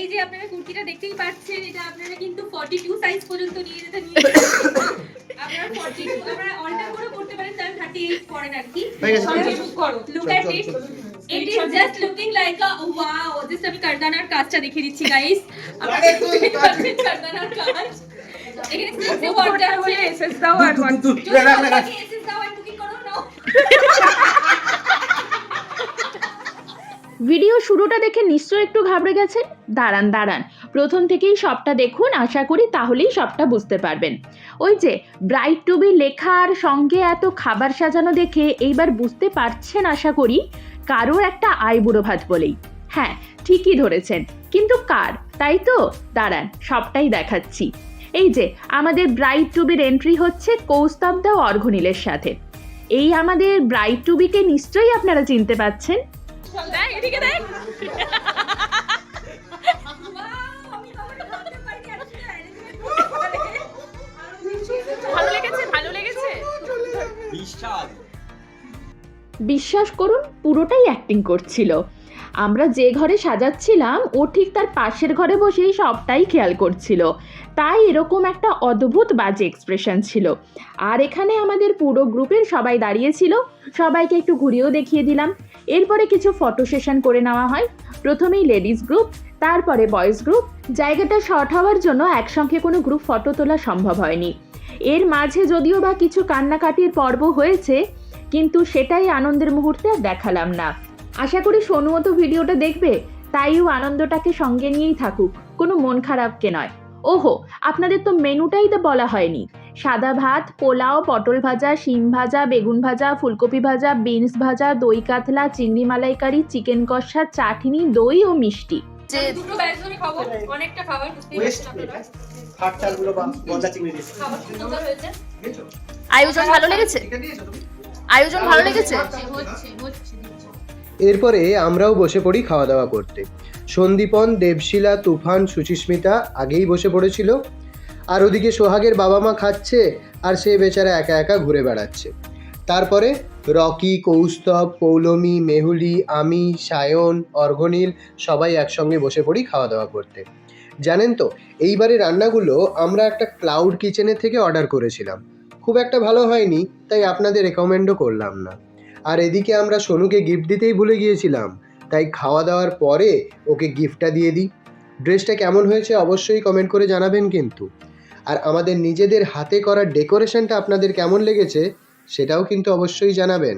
এই যে আপনারা কুর্তিটা দেখতেই পাচ্ছেন এটা আপনারা কিন্তু 42 সাইজ পর্যন্ত নিয়ে যেতে নিয়ে আপনারা 42 আপনারা অল্টার করে করতে পারেন তাহলে 38 পরেন আর কি। হয়ে look at it it is just looking like a wow this আমি কারদানার কাজটা দেখে দিচ্ছি গাইস আপনারা দেখতে পাচ্ছেন কারদানার কাজ। এখানে সিক্সে ওয়ার্ডটা আছে। এসএস দাও আর ওয়ার্ড এসএস দাও আর বুকিং করো নাও ভিডিও শুরুটা দেখে নিশ্চয় একটু ঘাবড়ে গেছেন দাঁড়ান দাঁড়ান। প্রথম থেকেই সবটা দেখুন, আশা করি তাহলেই সবটা বুঝতে পারবেন। ওই যে ব্রাইট টু বি লেখার সঙ্গে এত খাবার সাজানো দেখে এইবার বুঝতে পারছেন, আশা করি, কারোর একটা আইবুড়ো ভাত বলেই। হ্যাঁ ঠিকই ধরেছেন। কিন্তু কার? তাই তো? দাঁড়ান, সবটাই দেখাচ্ছি। এই যে, আমাদের ব্রাইট টু বির এন্ট্রি হচ্ছে কৌস্তবদা অর্ঘনীলের সাথে। এই আমাদের ব্রাইট টু বিকে নিশ্চয়ই আপনারা চিনতে পাচ্ছেন। দেখ এদিকে দেখ। ভালো লেগেছে ভালো লেগেছে বিশ্বাস করুন পুরোটাই অ্যাক্টিং করছিল। আমরা যে ঘরে সাজাচ্ছিলাম, ও ঠিক তার পাশের ঘরে বসেই সবটাই খেয়াল করছিল। তাই এরকম একটা অদ্ভুত বাজে এক্সপ্রেশন ছিল। আর এখানে আমাদের পুরো গ্রুপের সবাই দাঁড়িয়েছিল। সবাইকে একটু ঘুরিয়েও দেখিয়ে দিলাম। এরপরে কিছু ফটো সেশন করে নেওয়া হয়। প্রথমেই লেডিস গ্রুপ তারপরে বয়েজ গ্রুপ জায়গাটা শর্ট হওয়ার জন্য একসঙ্গে কোনো গ্রুপ ফটো তোলা সম্ভব হয়নি। এর মাঝে যদিও বা কিছু কান্নাকাটির পর্ব হয়েছে, কিন্তু সেটাই আনন্দের মুহূর্তে আর দেখালাম না। আশা করি সোনুও তো ভিডিওটা দেখবে তাইও আনন্দটাকে সঙ্গে নিয়েই থাকুক কোনো মন খারাপকে নয়। ওহো আপনাদের তো মেনুটাই তো বলা হয়নি। সাদা ভাত পোলাও পটল ভাজা শিম ভাজা বেগুন ভাজা ফুলকপি ভাজা বিনস ভাজা দই কাতলা চিংড়ি মালাইকারি চিকেন কষা চাটনি দই ও মিষ্টি? আয়োজন ভালো লেগেছে? আয়োজন ভালো লেগেছে? এরপরে আমরাও বসে পড়ি খাওয়া দাওয়া করতে। সন্দীপন, দেবশিলা, তুফান, সুচিস্মিতা আগেই বসে পড়েছিল। আর ওদিকে সোহাগের বাবা মা খাচ্ছে আর সে বেচারা একা একা ঘুরে বেড়াচ্ছে। তারপরে রকি, কৌস্তব, পৌলমী, মেহুলি, আমি, সায়ন অর্ঘনীল সবাই একসঙ্গে বসে পড়ি খাওয়া দাওয়া করতে। জানেন তো, এইবারে রান্নাগুলো আমরা একটা ক্লাউড কিচেনের থেকে অর্ডার করেছিলাম। খুব একটা ভালো হয়নি, তাই আপনাদের রেকমেন্ডও করলাম না। আর এদিকে আমরা সোনুকে গিফট দিতেই ভুলে গিয়েছিলাম। তাই খাওয়া দাওয়ার পরে ওকে গিফটটা দিয়ে দিই। ড্রেসটা কেমন হয়েছে অবশ্যই কমেন্ট করে জানাবেন কিন্তু। আর আমাদের নিজেদের হাতে করা ডেকোরেশনটা আপনাদের কেমন লেগেছে সেটাও কিন্তু অবশ্যই জানাবেন।